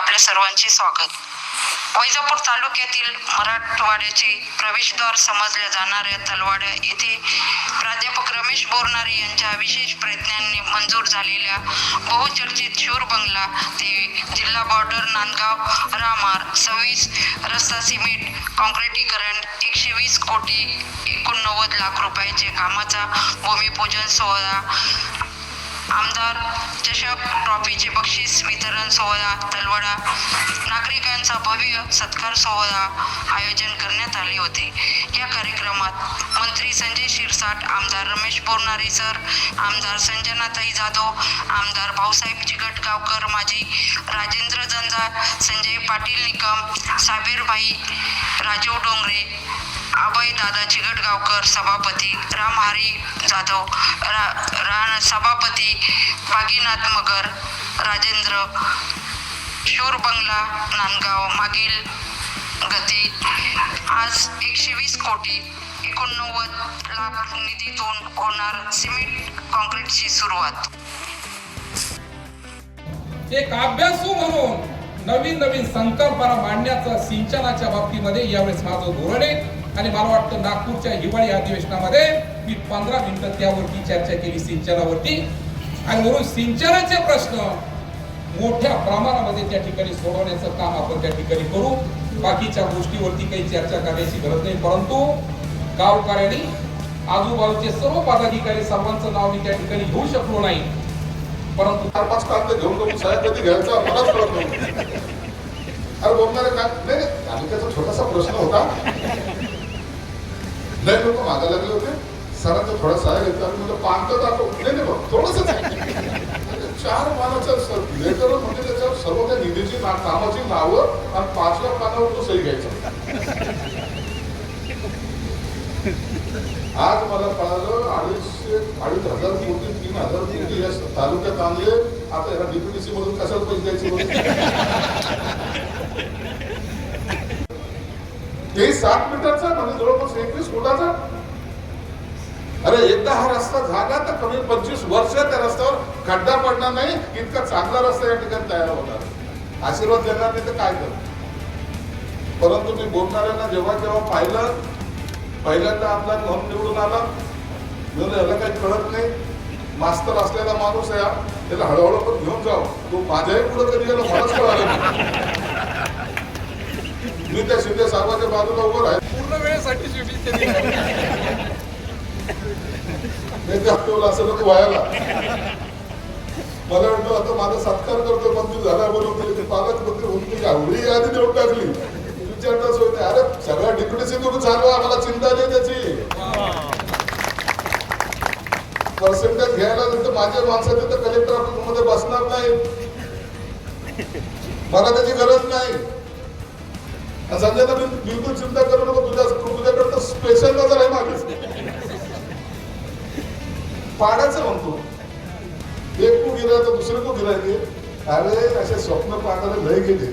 आपल्या सर्वांचे स्वागत. वैजापूर तालुक्यातील मराठवाड्याचे प्रवेशद्वार समजल्या जाणाऱ्या तलवाड्या येथे प्राध्यापक रमेश बोरनारे यांच्या विशेष प्रयत्नांनी मंजूर झालेल्या बहुचर्चित शूर बंगला ते जिल्हा बॉर्डर नांदगाव रामार सव्वीस रस्ता सिमेंट कॉन्क्रिटीकरण एकशे वीस कोटी एकोणनव्वद लाख रुपयाचे कामाचा भूमिपूजन सोहळा आमदार चषक ट्रॉफीचे बक्षीस वितरण सोहळा तलवडा नागरिकांचा भव्य सत्कार सोहळा आयोजन करण्यात आले होते. या कार्यक्रमात मंत्री संजय शिरसाट आमदार रमेश बोरनारे सर आमदार संजनाताई जाधव आमदार भाऊसाहेब चिकटगावकर माजी राजेंद्र जंजा संजय पाटील निकम साबीरभाई राजीव डोंगरे अभय दादा चिकटगावकर सभापती रामहारी जाधव रा, रा सभापती बागीनाथ मगर राजेंद्र शूर बंगला नांदगाव मागील गती. आज एकशे वीस कोटी एकोणनव्वद लाख निधीतून होणार सिमेंट कॉन्क्रीटची सुरुवात. एक अभ्यासू म्हणून नवीन नवीन संकल्पना मांडण्याचं सिंचनाच्या बाबतीमध्ये यावेळेस माझं धोरण आहे. आणि मला वाटतं नागपूरच्या हिवाळी अधिवेशनामध्ये मी पंधरा मिनिटं त्यावरती चर्चा केली सिंचनावरती. आणि म्हणून सिंचनाचे प्रश्न मोठ्या प्रमाणामध्ये त्या ठिकाणी सोडवण्याचं काम आपण त्या ठिकाणी करू. बाकीच्या गोष्टीवरती काही चर्चा करण्याची गरज नाही परंतु गावकऱ्यांनी आजूबाजूचे सर्व पदाधिकारी सर्वांचं नाव मी त्या ठिकाणी घेऊ शकलो नाही. परंतु चार पाच कागद घेऊन साहेब कधी घ्यायचा मलाच कळत नाही. अरे बोलणार काय नाही तालुक्याचा छोटासा प्रश्न होता. लय लोक मागायला लागले होते. सरांचा थोडा सहाय्य घेतला आणि म्हणजे पानचं दाखव. नाही नाही बघ थोडस म्हणजे चार पानाचं लेटर म्हणजे त्याच्यावर सर्व त्या निधीची ना कामाची नावं आणि पाचव्या पानावर तो सही घ्यायचा. आज मला कळालं अडीचशे अडीच हजार कोटी तीन हजार कोटी या तालुक्यात आणले. आता याला डीपीडीसी मधून कशाला पैसे द्यायचे ते सात मीटरचा म्हणजे जवळपास एकवीस फुटाचा. अरे एकदा हा रस्ता झाला तर कमी पंचवीस वर्ष त्या रस्त्यावर खड्डा पडणार नाही इतका चांगला रस्ता या ठिकाणी तयार होणार. आशीर्वाद देणार नाही तर काय कर परंतु मी बोलणाऱ्यांना जेव्हा जेव्हा पाहिलं पहिल्यांदा आपला घम निवडून आला. म्हणून याला काही कळत नाही. मास्तर असलेला माणूस आहे त्याला हळूहळू पण घेऊन जाऊ. तो माझ्याही पुढे कधी गेला मलाच कळालं मी त्या शिंदे साहेबाच्या बाजूला उभं आहे पूर्ण वेळेसाठी शेवटी नाही ते आपल्याला असं नको व्हायला. मला वाटतं आता माझा सत्कार करतो मंत्री झाला बरोबर ते पालकमंत्री होऊन तुझी आवडी यादी देऊन टाकली. विचारताच होते अरे सगळ्या डिप्युटी तुम्ही चालवा मला चिंता नाही त्याची. पर्सेंटेज घ्यायला तिथं माझ्या माणसाचे तर कलेक्टर ऑफिसमध्ये बसणार नाही. मला त्याची गरज नाही. संजय तर बिलकुल चिंता करू नको. तुझ्या तुझ्याकडे तर स्पेशल नजर आहे माझी. पाडायचं म्हणतो. एक को तर दुसरं को गिरायचे अरे असे स्वप्न पाहताना लय गेले.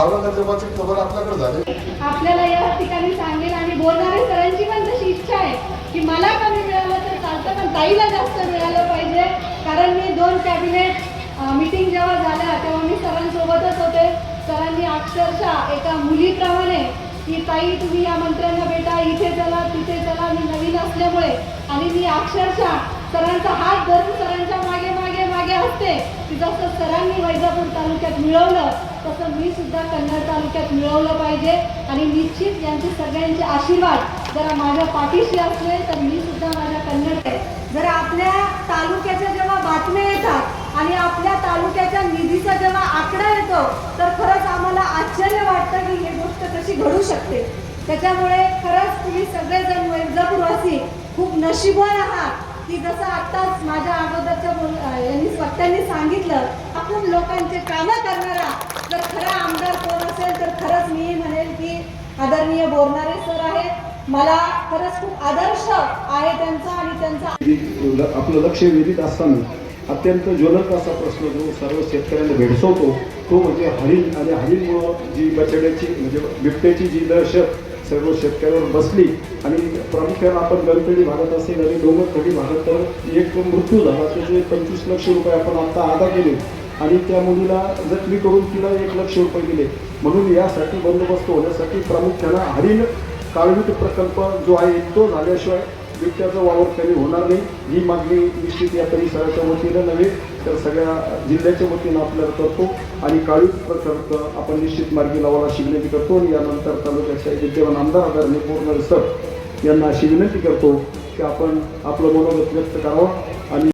औरंगजेबाची खबर आपल्याकडे झाली. आपल्याला या ठिकाणी सांगेल आणि बोलणारे सरांची पण तशी इच्छा आहे की मला कमी मिळालं तर चालतं पण ताईला जास्त मिळालं पाहिजे. कारण मी दोन कॅबिनेट मीटिंग जेव्हा झाल्या तेव्हा मी सरांसोबतच होते. सरांनी अक्षरशः एका मुलीप्रमाणे की ताई तुम्ही या मंत्र्यांना भेटा इथे चला तिथे चला. मी नवीन असल्यामुळे आणि मी अक्षरशः सरांचा हात धरून सरांच्या मागे मागे मागे असते. की जसं सरांनी वैजापूर तालुक्यात मिळवलं तसं मी सुद्धा कन्नड तालुक्यात मिळवलं पाहिजे. आणि निश्चित यांचे सगळ्यांचे आशीर्वाद जरा माझ्या पाठीशी असले तर मी सुद्धा माझ्या कन्नड जर आपल्या तालुक्याच्या जेव्हा बातम्या येतात आणि आपल्या तालुक्याच्या निधीचा जेव्हा आकडा येतो तर खरं आम्हाला आश्चर्य वाटतं की ही गोष्ट कशी घडू शकते. त्याच्यामुळे खरंच तुम्ही सगळेजण वैजापूरवासी खूप नशिबवान आहात. की जसं आत्ताच माझ्या अगोदरच्या बोल यांनी स्वतःनी सांगितलं आपण लोकांचे कामं करणारा. जर खरा आमदार कोण असेल तर खरंच मी म्हणेल की आदरणीय बोलणारे सर आहेत. मला खरंच खूप आदर्श आहे त्यांचा आणि त्यांचा आपलं लक्ष वेधित असताना अत्यंत ज्वलंत असा प्रश्न जो सर्व शेतकऱ्यांना भेडसवतो तो म्हणजे हरिण. आणि हरिणमुळं जी बचड्याची म्हणजे बिबट्याची जी दहशत सर्व शेतकऱ्यावर बसली आणि प्रामुख्यानं आपण गलपेढी भागात असेल आणि डोंगरखडी भागात तर एक मृत्यू झाला. त्याचे पंचवीस लक्ष रुपये आपण आता आदा केले. आणि त्या मुलीला जखमी करून तिला एक लक्ष रुपये दिले. म्हणून यासाठी बंदोबस्त होण्यासाठी प्रामुख्यानं हरिण काळवीट प्रकल्प जो आहे तो झाल्याशिवाय बिबट्याचा वावर कमी होणार नाही. ही मागणी निश्चित या परिसराच्या वतीनं नव्हे तर सगळ्या जिल्ह्याच्या वतीनं आपल्याला करतो. आणि काळी प्रकल्प आपण निश्चित मार्गी लावायला अशी विनंती करतो. आणि यानंतर तालुक्याचे विद्यमान आमदार आदरणीय पूर्ण सर यांना अशी विनंती करतो की आपण आपलं मनोगत व्यक्त करावं. आणि